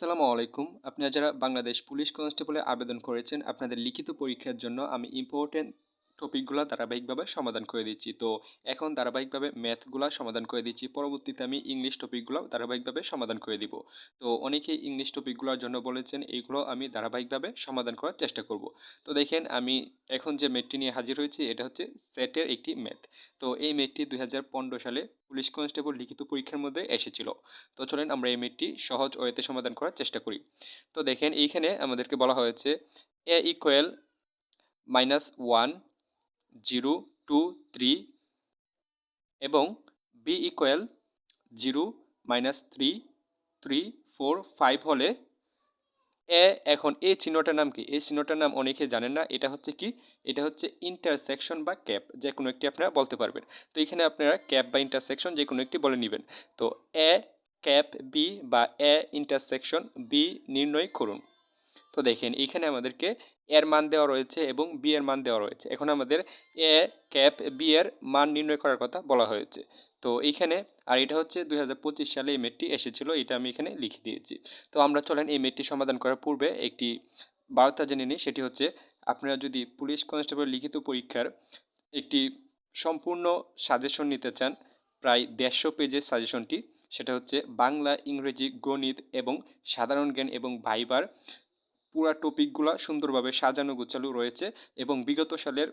আসসালামু আলাইকুম। আপনারা যারা বাংলাদেশ পুলিশ কনস্টেবলে আবেদন করেছেন, আপনাদের লিখিত পরীক্ষার জন্য আমি ইম্পর্টেন্ট টপিকগুলো ধারাবাহিকভাবে সমাধান করে দিচ্ছি। তো এখন ধারাবাহিকভাবে ম্যাথগুলো সমাধান করে দিচ্ছি। পরবর্তীতে আমি ইংলিশ টপিকগুলো ধারাবাহিকভাবে সমাধান করে দিব। তো অনেকেই ইংলিশ টপিকগুলোর জন্য বলেছেন, এইগুলো আমি ধারাবাহিকভাবে সমাধান করার চেষ্টা করব। তো দেখেন, আমি এখন যে ম্যাথটি নিয়ে হাজির হয়েছি, এটা হচ্ছে সেটের একটি ম্যাথ তো এই ম্যাথটি দুই হাজার পনেরো সালে পুলিশ কনস্টেবল লিখিত পরীক্ষার মধ্যে এসেছিল। তো চলেন আমরা এই ম্যাথটি সহজ ওয়েতে সমাধান করার চেষ্টা করি। তো দেখেন, এইখানে আমাদেরকে বলা হয়েছে A equal minus one zero two three এবং B equal zero minus three three four five হলে এ এখন এই চিহ্নটার নাম কি? এই চিহ্নটার নাম অনেকে জানেন না। এটা হচ্ছে কি? এটা হচ্ছে ইন্টারসেকশন বা ক্যাপ যে কোনো একটি আপনারা বলতে পারবেন। তো এখানে আপনারা ক্যাপ বা ইন্টারসেকশন যে কোনো একটি বলে নেবেন। তো এ ক্যাপ বি বা এ ইন্টারসেকশন বি নির্ণয় করুন। তো দেখেন, এখানে আমাদেরকে এর মান দেওয়া রয়েছে এবং বি এর মান দেওয়া রয়েছে। এখন আমাদের এ ক্যাপ বি এর মান নির্ণয় করার কথা বলা হয়েছে। তো এইখানে আর এটা হচ্ছে দু হাজার পঁচিশ সালে এই মেটটি এসেছিল, এটা আমি এখানে লিখে দিয়েছি। তো আমরা চলেন এই মেটটি সমাধান করার পূর্বে একটি বার্তা জেনে নিই, সেটি হচ্ছে আপনারা যদি পুলিশ কনস্টেবল লিখিত পরীক্ষার একটি সম্পূর্ণ সাজেশন নিতে চান, প্রায় দেড়শো পেজের সাজেশনটি, সেটা হচ্ছে বাংলা, ইংরেজি, গণিত এবং সাধারণ জ্ঞান এবং ভাইবার পুরা টপিকগুলো সুন্দরভাবে সাজানো গোছালো রয়েছে এবং বিগত সালের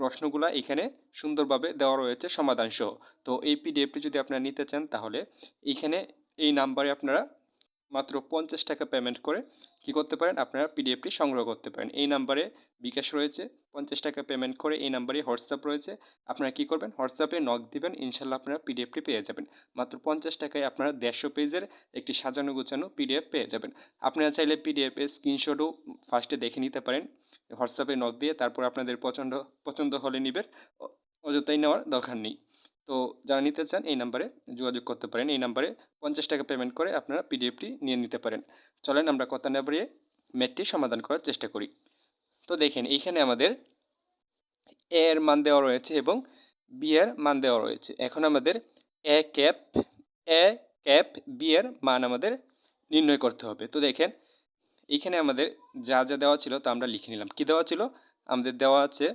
প্রশ্নগুলা এখানে সুন্দরভাবে দেওয়া রয়েছে সমাধানসহ। তো এই পিডিএফটি যদি আপনারা নিতে চান তাহলে এখানে এই নাম্বারে আপনারা মাত্র পঞ্চাশ টাকা পেমেন্ট করে কি করতে পারেন? আপনারা পিডিএফটি সংগ্রহ করতে পারেন। এই নাম্বারে বিকাশ রয়েছে। পঞ্চাশ টাকা পেমেন্ট করে এই নাম্বারে হোয়াটসঅ্যাপ রয়েছে। আপনারা কি করবেন? হোয়াটসঅ্যাপে নক দিবেন। ইনশাল্লাহ আপনারা পিডিএফটি পেয়ে যাবেন। মাত্র পঞ্চাশ টাকায় আপনারা দেড়শো পেজের একটি সাজানো গোছানো পিডিএফ পেয়ে যাবেন। আপনারা চাইলে পিডিএফের স্ক্রিনশটও ফার্স্টে দেখে নিতে পারেন। হোয়াটসঅ্যাপে নক দিয়ে তারপর আপনাদের পছন্দ পছন্দ হলে নিবেন। অযথাই নেওয়ার দরকার নেই। তো যারা নিতে চান এই নাম্বারে যোগাযোগ করতে পারেন। এই নাম্বারে পঞ্চাশ টাকা পেমেন্ট করে আপনারা পিডিএফটি নিয়ে নিতে পারেন। চলেন আমরা কথা না বাড়িয়ে ম্যাথটি সমাধান করার চেষ্টা করি। তো দেখেন, এইখানে আমাদের এ এর মান দেওয়া রয়েছে এবং বি এর মান দেওয়া রয়েছে। এখন আমাদের A cap A cap B এর মান আমাদের নির্ণয় করতে হবে। তো দেখেন, এইখানে আমাদের যা যা দেওয়া ছিল তা আমরা লিখে নিলাম। কি দেওয়া ছিল? আমাদের দেওয়া আছে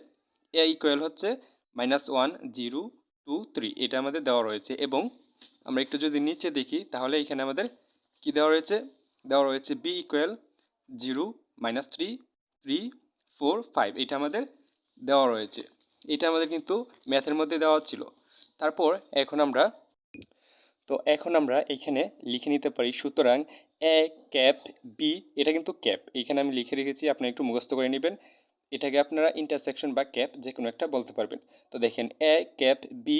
এ ইকুয়াল হচ্ছে minus one zero two three এটা আমাদের দেওয়া রয়েছে। এবং আমরা একটু যদি নিচে দেখি, তাহলে এখানে আমাদের কি দেওয়া রয়েছে? দেওয়া রয়েছে B equal zero minus three three four five এটা আমাদের দেওয়া রয়েছে। এটা আমাদের কিন্তু ম্যাথের মধ্যে দেওয়া ছিল। তারপর এখন আমরা, তো এখন আমরা এখানে লিখে নিতে পারি, সুতরাং এ ক্যাপ বি এটা কিন্তু ক্যাপ এখানে আমি লিখে রেখেছি আপনি একটু মুখস্থ করে নেবেন। এটাকে আপনারা ইন্টারসেকশন বা ক্যাপ যে কোনো একটা বলতে পারবেন। তো দেখেন এ ক্যাপ বি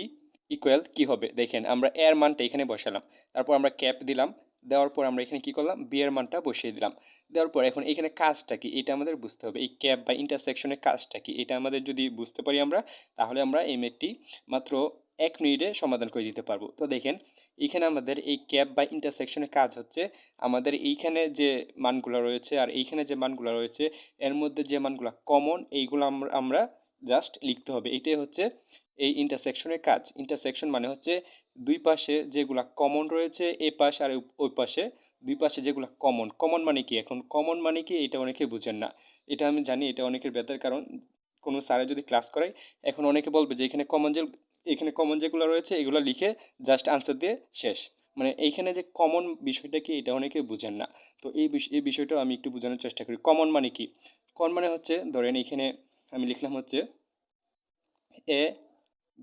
ইকুয়াল কি হবে? দেখেন, আমরা এর মানটা এখানে বসালাম। তারপর আমরা ক্যাপ দিলাম। দেওয়ার পর আমরা এখানে কি করলাম? বি এর মানটা বসিয়ে দিলাম। দেওয়ার পর এখন এখানে কাজটা কি? এটা আমাদের বুঝতে হবে। এই ক্যাপ বা ইন্টারসেকশনের কাজটা কি? এটা আমাদের যদি বুঝতে পারি আমরা, তাহলে আমরা এই মেটটি মাত্র এক মিনিটে সমাধান করে দিতে পারব। তো দেখেন এখানে আমাদের এই ক্যাপ বা ইন্টারসেকশনের কাজ হচ্ছে, আমাদের এইখানে যে মানগুলো রয়েছে আর এইখানে যে মানগুলো রয়েছে, এর মধ্যে যে মানগুলো কমন এইগুলো আমরা আমরা জাস্ট লিখতে হবে। এটাই হচ্ছে এই ইন্টারসেকশনের কাজ। ইন্টারসেকশন মানে হচ্ছে দুই পাশে যেগুলা কমন রয়েছে, এ পাশ আর ওই পাশে দুই পাশে যেগুলো কমন কমন মানে কি? এখন কমন মানে কি? এটা অনেকে বুঝেন না। এটা আমি জানি, এটা অনেকের বেতার কারণ। কোনো স্যারে যদি ক্লাস করায় এখন অনেকে বলবে যে, এখানে কমন যে, এখানে কমন যেগুলো রয়েছে, এগুলো লিখে জাস্ট আনসার দিয়ে শেষ। মানে এইখানে যে কমন বিষয়টা কি, এটা অনেকে বুঝেন না। তো এই বিষয় এই বিষয়টাও আমি একটু বোঝানোর চেষ্টা করি। কমন মানে কি? কমন মানে হচ্ছে, ধরেন এখানে আমি লিখলাম হচ্ছে এ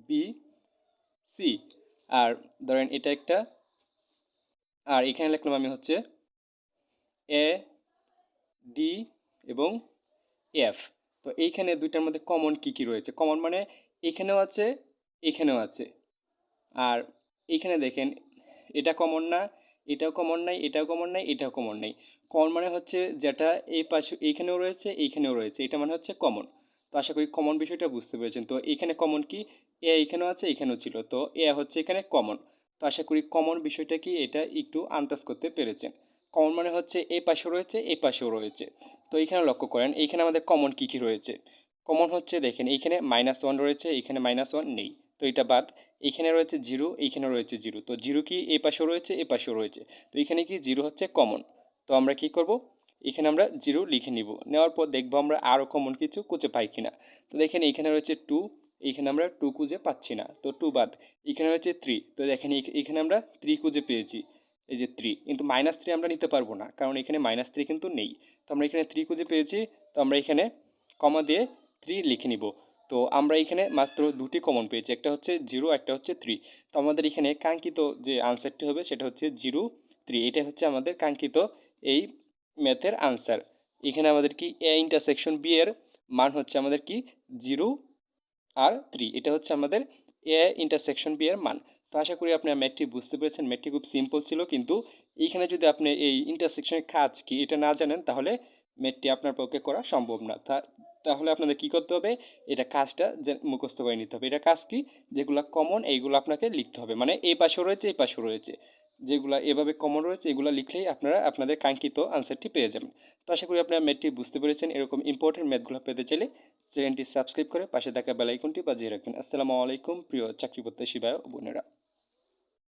বি সি আর ধরেন এটা একটা, আর এখানে লিখলাম আমি হচ্ছে এ ডি এবং এফ তো এইখানে দুইটার মধ্যে কমন কি কি রয়েছে? কমন মানে এখানেও আছে এখানেও আছে। আর এইখানে দেখেন, এটা কমন না, এটাও কমন নাই, এটাও কমন নাই, এটাও কমন নাই। কমন মানে হচ্ছে যেটা এই পাশে, এইখানেও রয়েছে এইখানেও রয়েছে। এটা মানে হচ্ছে কমন তো আশা করি কমন বিষয়টা বুঝতে পেরেছেন। তো এখানে কমন কি? এ এখানেও আছে, এখানেও ছিল। তো এ হচ্ছে এখানে কমন তো আশা করি কমন বিষয়টা কি? এটা একটু আন্দাজ করতে পেরেছেন। কমন মানে হচ্ছে এ পাশেও রয়েছে, এ পাশেও রয়েছে। তো এইখানে লক্ষ্য করেন, এইখানে আমাদের কমন কী কী রয়েছে? কমন হচ্ছে দেখেন, এইখানে মাইনাস ওয়ান রয়েছে, এইখানে মাইনাস ওয়ান নেই। তো এটা বাদ, এইখানে রয়েছে জিরো এইখানে রয়েছে জিরো তো জিরো কি এই পাশেও রয়েছে, এ পাশেও রয়েছে। তো এখানে কি জিরো হচ্ছে কমন তো আমরা কি করব? এখানে আমরা জিরো লিখে নিব। নেওয়ার পর দেখব আমরা আরও কমন কিছু খুঁজে পাই কিনা। তো দেখেন এখানে রয়েছে টু এখানে আমরা টু খুঁজে পাচ্ছি না। তো টু বাদ এখানে রয়েছে থ্রি তো দেখেন এখ- এখানে আমরা থ্রি খুঁজে পেয়েছি। এই যে থ্রি কিন্তু মাইনাস থ্রি আমরা নিতে পারব না, কারণ এখানে মাইনাস থ্রি কিন্তু নেই। তো আমরা এখানে থ্রি খুঁজে পেয়েছি, তো আমরা এখানে কমা দিয়ে থ্রি লিখে নিব। তো আমরা এখানে মাত্র দুটি কমন পেয়েছি, একটা হচ্ছে জিরো একটা হচ্ছে থ্রি তো আমাদের এখানে কাঙ্ক্ষিত যে আনসারটি হবে, সেটা হচ্ছে জিরো থ্রি এটা হচ্ছে আমাদের কাঙ্ক্ষিত এই ম্যাথের আনসার এখানে আমাদের কি এ ইন্টারসেকশন বি এর মান হচ্ছে আমাদের কি? জিরো আর থ্রি এটা হচ্ছে আমাদের এ ইন্টারসেকশন বি এর মান। তো আশা করি আপনি ম্যাথটি বুঝতে পেরেছেন। ম্যাথটি খুব সিম্পল ছিল, কিন্তু এইখানে যদি আপনি এই ইন্টারসেকশনের কাজ কি এটা না জানেন, তাহলে ম্যাথটি আপনার পক্ষে করা সম্ভব না। তাহলে আপনাদের কি করতে হবে? এটা কাজটা যে মুখস্থ করে নিতে হবে। এটা কাজ কি? যেগুলো কমন এইগুলো আপনাকে লিখতে হবে। মানে এই পাশেও রয়েছে, এই পাশেও রয়েছে। যেগুলো এভাবে কমন রয়েছে, এগুলো লিখলেই আপনারা আপনাদের কাঙ্ক্ষিত আনসারটি পেয়ে যাবেন। তো আশা করি আপনারা ম্যাথটি বুঝতে পেরেছেন। এরকম ইম্পর্টেন্ট ম্যাথগুলো পেতে চাইলে চ্যানেলটি সাবস্ক্রাইব করে পাশে থাকা বেল আইকনটি বাজিয়ে রাখবেন। আসসালামু আলাইকুম, প্রিয় চাকরি প্রত্যাশী ভাই বোনেরা।